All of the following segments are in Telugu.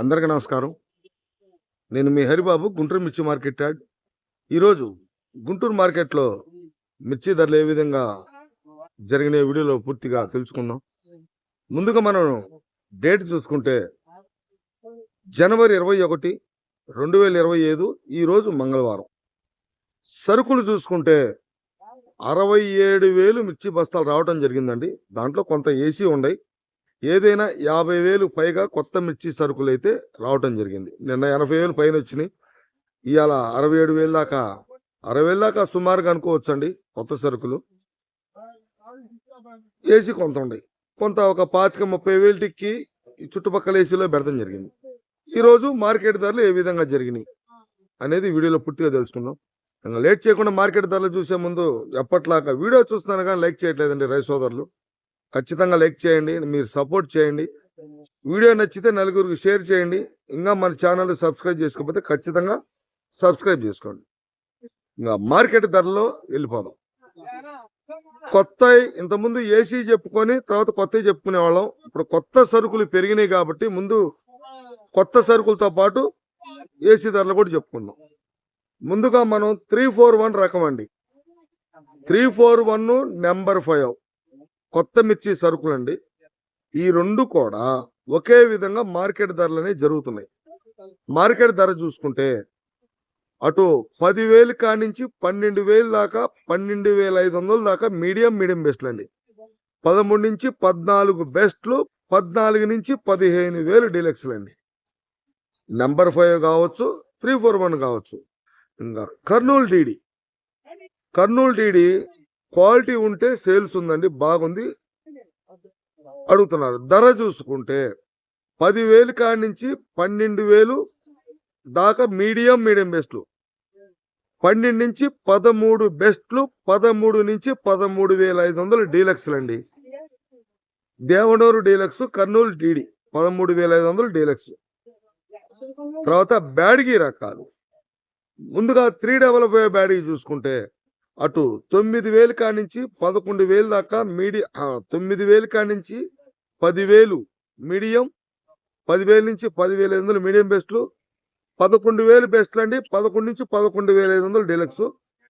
అందరికీ నమస్కారం. నేను మీ హరిబాబు గుంటూరు మిర్చి మార్కెట్ యాడ్. ఈరోజు గుంటూరు మార్కెట్లో మిర్చి ధరలు ఏ విధంగా జరిగిన వీడియోలో పూర్తిగా తెలుసుకుందాం. ముందుగా మనం డేట్ చూసుకుంటే జనవరి ఇరవై ఒకటి రెండు వేల ఇరవై ఐదు ఈరోజు మంగళవారం. సరుకులు చూసుకుంటే అరవై ఏడు వేలు మిర్చి బస్తాలు రావడం జరిగిందండి. దాంట్లో కొంత ఏసీ ఉన్నాయి ఏదైనా యాభై వేలు పైగా కొత్త మిర్చి సరుకులు అయితే రావటం జరిగింది. నిన్న ఎనభై వేలు పైన వచ్చినాయి. ఇవాళ అరవై ఏడు వేలు దాకా అరవై వేలు దాకా సుమారుగా అనుకోవచ్చు అండి కొత్త సరుకులు. ఏసీ కొంత ఉన్నాయి కొంత ఒక పాతిక ముప్పై వేలు టిక్కి చుట్టుపక్కల ఏసీలో పెడతాం జరిగింది. ఈరోజు మార్కెట్ ధరలు ఏ విధంగా జరిగినాయి అనేది వీడియోలో పూర్తిగా తెలుసుకున్నాం ఇంకా లేట్ చేయకుండా మార్కెట్ ధరలు చూసే ముందు ఎప్పట్లాగా వీడియో చూస్తున్నాను కానీ లైక్ చేయట్లేదండి రైస్ సోదరులు. ఖచ్చితంగా లైక్ చేయండి మీరు సపోర్ట్ చేయండి. వీడియో నచ్చితే నలుగురికి షేర్ చేయండి. ఇంకా మన ఛానల్ సబ్స్క్రైబ్ చేసుకోకపోతే ఖచ్చితంగా సబ్స్క్రైబ్ చేసుకోండి. ఇంకా మార్కెట్ ధరలో వెళ్ళిపోదాం. కొత్త ఇంతకుముందు ఏసీ చెప్పుకొని తర్వాత కొత్త చెప్పుకునే వాళ్ళం. ఇప్పుడు కొత్త సరుకులు పెరిగినాయి కాబట్టి ముందు కొత్త సరుకులతో పాటు ఏసీ ధరలు కూడా చెప్పుకున్నాం. ముందుగా మనం త్రీ ఫోర్ వన్ రకం అండి. Three four one number five కొత్త మిర్చి సరుకులండి. ఈ రెండు కూడా ఒకే విధంగా మార్కెట్ ధరలు అనేవి జరుగుతున్నాయి. మార్కెట్ ధర చూసుకుంటే అటు పదివేలు కానించి పన్నెండు వేలు దాకా పన్నెండు వేల ఐదు వందల దాకా మీడియం మీడియం బెస్ట్లు అండి పదమూడు నుంచి పద్నాలుగు బెస్ట్లు పద్నాలుగు నుంచి పదిహేను వేలు డీలక్స్లు అండి నెంబర్ ఫైవ్ కావచ్చు త్రీ ఫోర్ వన్ కావచ్చు. ఇంకా Kurnool DD. Kurnool DD quality ఉంటే సేల్స్ ఉందండి బాగుంది. అడుగుతున్నారు. ధర చూసుకుంటే పదివేలు కాడి నుంచి పన్నెండు వేలు దాకా మీడియం మీడియం బెస్ట్లు. పన్నెండు నుంచి పదమూడు బెస్ట్లు పదమూడు నుంచి పదమూడు వేల ఐదు వందలు డీలక్స్లు అండి. దేవనూరు డీలక్స్ కర్నూలు డీడి పదమూడు వేల ఐదు వందలు డీలక్స్. తర్వాత బ్యాడ్గి రకాలు. ముందుగా త్రీ డబల్ ఫైవ్ బ్యాడ్గి చూసుకుంటే అటు తొమ్మిది వేలు కానించి పదకొండు వేలు దాకా మీడియం తొమ్మిది వేలు కానించి నుంచి పదివేలు మీడియం పదివేల నుంచి పదివేల ఐదు వందలు మీడియం బెస్ట్లు పదకొండు వేలు బెస్ట్లు అండి. పదకొండు నుంచి పదకొండు వేల ఐదు వందలు డీలక్స్.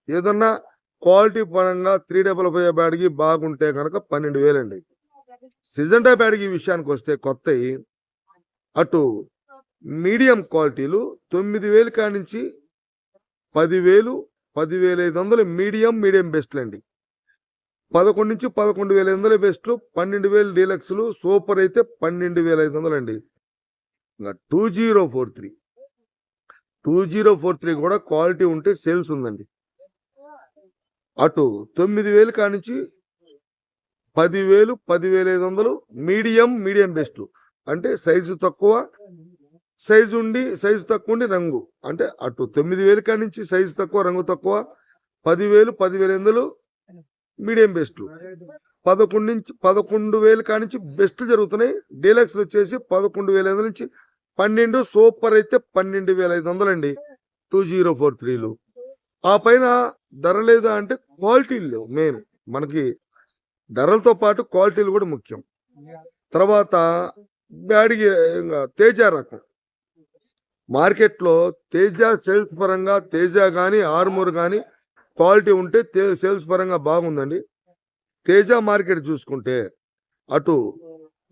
ఏదన్నా క్వాలిటీ పరంగా త్రీ డబల్ ఫైవ్ బ్యాడ్కి బాగుంటే కనుక పన్నెండు వేలండి సీజన్ టైప్ బ్యాడ్కి విషయానికి వస్తే కొత్తవి అటు మీడియం క్వాలిటీలు తొమ్మిది వేలు కానించి పదివేలు పదివేల ఐదు వందలు మీడియం మీడియం బెస్ట్లు అండి. పదకొండు నుంచి పదకొండు వేల ఐదు వందల బెస్ట్లు పన్నెండు వేలు డీలక్స్లు సూపర్ అయితే పన్నెండు వేల ఐదు వందలు అండి. ఇంకా two zero four three. Two zero four three కూడా క్వాలిటీ ఉంటే సేల్స్ ఉందండి. అటు తొమ్మిది వేలు కానించి పదివేలు పదివేల ఐదు వందలు మీడియం మీడియం బెస్ట్ అంటే సైజు తక్కువ సైజు ఉండి సైజు తక్కువ ఉండి రంగు. అంటే అటు తొమ్మిది వేలు కానించి సైజు తక్కువ రంగు తక్కువ. పదివేలు పదివేల ఎందులు? వందలు మీడియం బెస్ట్లు పదకొండు నుంచి పదకొండు వేలు కానించి బెస్ట్ జరుగుతున్నాయి. డీలక్స్ వచ్చేసి పదకొండు వేల ఐదు నుంచి పన్నెండు సూపర్ అయితే పన్నెండు వేల ఐదు వందలండి. టూ జీరో ఫోర్ త్రీలు. ఆ పైన ధర లేదా అంటే క్వాలిటీలు లేవు మెయిన్. మనకి ధరలతో పాటు క్వాలిటీలు కూడా ముఖ్యం. తర్వాత బ్యాడిగి ఇంకా తేజ రకం. మార్కెట్లో తేజ సేల్స్ పరంగా తేజ కానీ ఆర్మూర్ కానీ క్వాలిటీ ఉంటే తే సేల్స్ పరంగా బాగుందండి. తేజ మార్కెట్ చూసుకుంటే అటు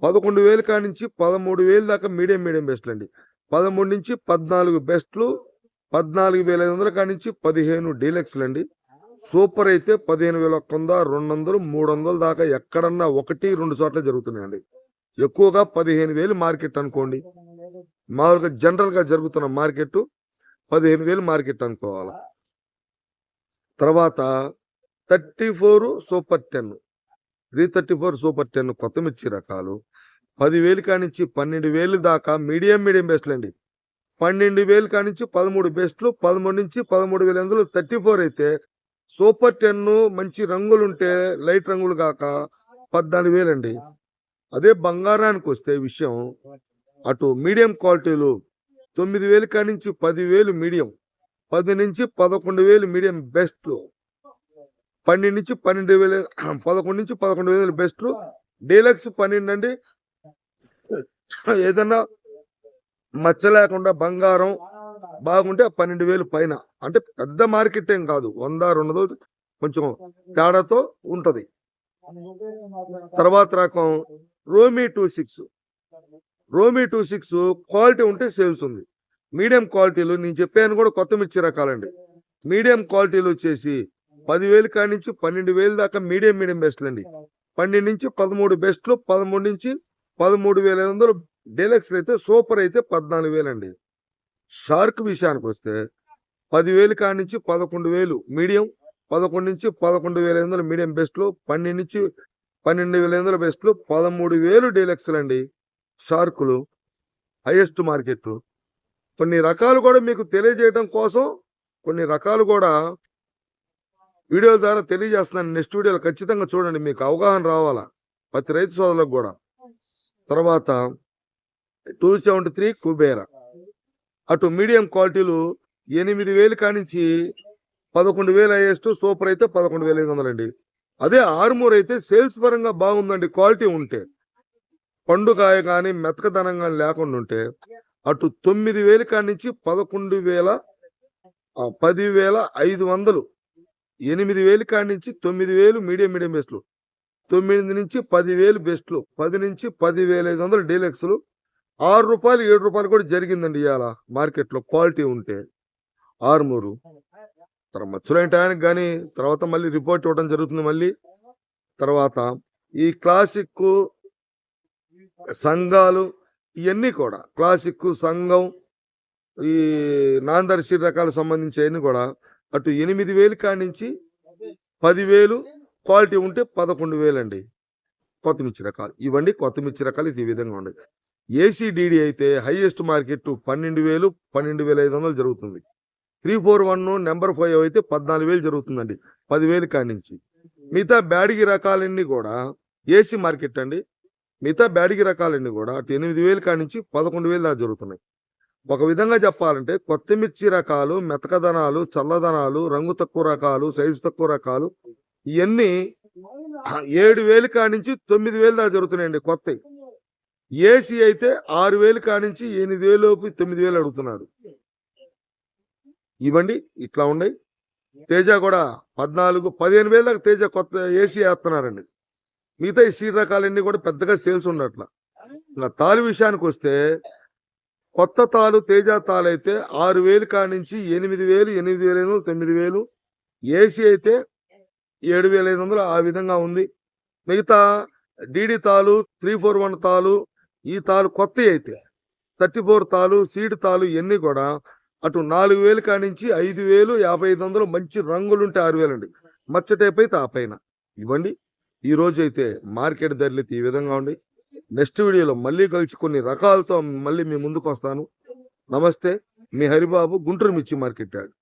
పదకొండు వేలు కాడి నుంచి పదమూడు వేలు దాకా మీడియం మీడియం బెస్ట్లు అండి. పదమూడు నుంచి పద్నాలుగు బెస్ట్లు పద్నాలుగు వేల ఐదు వందల కాడి నుంచి పదిహేను డీలక్స్లు అండి. సూపర్ అయితే పదిహేను వేల ఒక్క వంద రెండు వందలు మూడు వందలు దాకా ఎక్కడన్నా ఒకటి రెండు చోట్ల జరుగుతున్నాయండి. ఎక్కువగా పదిహేను వేలు మార్కెట్ అనుకోండి. మామూలుగా జనరల్గా జరుగుతున్న మార్కెట్ పదిహేను వేలు మార్కెట్ అనుకోవాలి. తర్వాత thirty four super ten. Three thirty four super ten కొత్త మిర్చి రకాలు. పదివేలు కానించి పన్నెండు వేలు దాకా మీడియం మీడియం బెస్ట్లు అండి. పన్నెండు వేలు కానించి పదమూడు బెస్ట్లు పదమూడు నుంచి పదమూడు వేల ఎందులో థర్టీ ఫోర్ అయితే సూపర్ టెన్ మంచి రంగులు ఉంటే లైట్ రంగులు కాక పద్నాలుగు వేలు అండి అదే బంగారానికి వస్తే విషయం అటు మీడియం క్వాలిటీలు తొమ్మిది వేలు కానించి పదివేలు మీడియం పది నుంచి పదకొండు వేలు మీడియం బెస్ట్ పన్నెండు నుంచి పన్నెండు వేలు పదకొండు నుంచి పదకొండు వేలు బెస్ట్ డీలక్స్ పన్నెండు అండి. ఏదన్నా మచ్చ లేకుండా బంగారం బాగుంటే పన్నెండు వేలు పైన. అంటే పెద్ద మార్కెట్ ఏం కాదు వంద రెండు కొంచెం తేడాతో ఉంటుంది. తర్వాత రకం Romi two six. Romi two six quality ఉంటే సేల్స్ ఉంది. మీడియం క్వాలిటీలు నేను చెప్పాను కూడా కొత్త మిర్చి రకాలండి. మీడియం క్వాలిటీలు వచ్చేసి పదివేలు కాడి నుంచి పన్నెండు వేలు దాకా మీడియం మీడియం బెస్ట్లు అండి. పన్నెండు నుంచి పదమూడు బెస్ట్లు పదమూడు నుంచి పదమూడు వేల ఐదు వందలు డీలక్స్ అయితే సూపర్ అయితే పద్నాలుగు వేలు అండి. షార్క్ విషయానికి వస్తే పదివేలు కాడి నుంచి పదకొండు వేలు మీడియం పదకొండు నుంచి పదకొండు వేల ఐదు వందలు మీడియం బెస్ట్లు పన్నెండు నుంచి పన్నెండు వేల ఐదు వందల బెస్ట్లు పదమూడు వేలు డీలక్స్లు అండి షార్కులు హైయెస్ట్ మార్కెట్ కొన్ని రకాలు కూడా మీకు తెలియజేయడం కోసం కొన్ని రకాలు కూడా వీడియోల ద్వారా తెలియజేస్తున్నాను. నెక్స్ట్ వీడియోలో ఖచ్చితంగా చూడండి. మీకు అవగాహన రావాలా? ప్రతి రైతు సోదరులకు కూడా. తర్వాత టూ సెవెంటీ త్రీ కుబేరా. అటు మీడియం క్వాలిటీలు ఎనిమిది వేలు కానించి పదకొండు వేలు అయ్యేస్ట్ సూపర్ అయితే పదకొండు వేల ఐదు వందలండి. అదే ఆర్మూర్ అయితే సేల్స్ పరంగా బాగుందండి క్వాలిటీ ఉంటే. పండుకాయ కానీ మెతకదనం కానీ లేకుండా ఉంటే అటు తొమ్మిది వేలు కాడి నుంచి పదకొండు వేల పదివేల ఐదు వందలు. ఎనిమిది వేలు కాడి నుంచి తొమ్మిది వేలు మీడియం మీడియం బెస్ట్లు. తొమ్మిది నుంచి పదివేలు బెస్ట్లు. పది నుంచి పదివేల ఐదు వందలు డీలక్స్లు. ఆరు రూపాయలు ఏడు రూపాయలు కూడా జరిగిందండి ఇవాళ మార్కెట్లో క్వాలిటీ ఉంటే. ఆరుమూరు. తర్వాత మచ్చులైన టయానికి కానీ తర్వాత మళ్ళీ రిపోర్ట్ ఇవ్వడం జరుగుతుంది మళ్ళీ. తర్వాత ఈ క్లాసిక్ సంఘాలు ఇవన్నీ కూడా క్లాసిక్ సంఘం ఈ నాందర్శి రకాలకు సంబంధించి కూడా అటు ఎనిమిది వేలు కాడి నుంచి పదివేలు క్వాలిటీ ఉంటే పదకొండు వేలు అండి కొత్తమిర్చి రకాలు. ఇవ్వండి కొత్త మిర్చి రకాలు ఇది ఈ విధంగా ఉండదు ఏసీడీడీ అయితే హైయెస్ట్ మార్కెట్ పన్నెండు వేలు పన్నెండు వేల ఐదు వందలు జరుగుతుంది. Three four one number five అయితే పద్నాలుగు వేలు జరుగుతుందండి పదివేలు కాడి నుంచి. మిగతా బ్యాడిగి రకాలన్నీ కూడా ఏసీ మార్కెట్ అండి. మిగతా బ్యాడిగి రకాలన్నీ కూడా అటు ఎనిమిది వేలు కాడి నుంచి పదకొండు వేలు దాకా జరుగుతున్నాయి. ఒక విధంగా చెప్పాలంటే కొత్త మిర్చి రకాలు మెతకదనాలు చల్లదనాలు రంగు తక్కువ రకాలు సైజు తక్కువ రకాలు ఇవన్నీ ఏడు వేలు కానించి తొమ్మిది వేలు దాకా జరుగుతున్నాయండి కొత్తవి ఏసీ అయితే ఆరు వేలు కానించి ఎనిమిది వేలు లోపు తొమ్మిది వేలు అడుగుతున్నారు. ఇవ్వండి ఇట్లా ఉన్నాయి తేజ కూడా పద్నాలుగు పదిహేను వేలు దాకా తేజ కొత్త ఏసీ వేస్తున్నారండి. మిగతా ఈ సీడ్ రకాలన్నీ కూడా పెద్దగా సేల్స్ ఉండట్ల. ఇంకా తాలు విషయానికి వస్తే కొత్త తాలు తేజ తాలు అయితే ఆరు వేలు కానించి ఎనిమిది వేలు ఎనిమిది వేల ఐదు తొమ్మిది వేలు. ఏసీ అయితే ఏడు వేల ఐదు వందలు ఆ విధంగా ఉంది. మిగతా డీడీ తాలు త్రీ ఫోర్ వన్ తాలు ఈ తాలు కొత్త అయితే థర్టీ ఫోర్ తాలు సీడ్ తాలు ఇవన్నీ కూడా అటు నాలుగు వేలు కానించి నుంచి ఐదు వేలు యాభై ఐదు వందలు మంచి రంగులుంటే ఆరు వేలండి. మచ్చ టైప్ అయితే ఆ పైన. ఇవ్వండి. ఈ అయితే మార్కెట్ ధరలు ఈ విధంగా ఉండి నెక్స్ట్ వీడియోలో మళ్ళీ కలిసి కొన్ని రకాలతో మళ్ళీ మీ ముందుకు వస్తాను నమస్తే మీ హరిబాబు గుంటూరు మిర్చి మార్కెట్ యార్డ్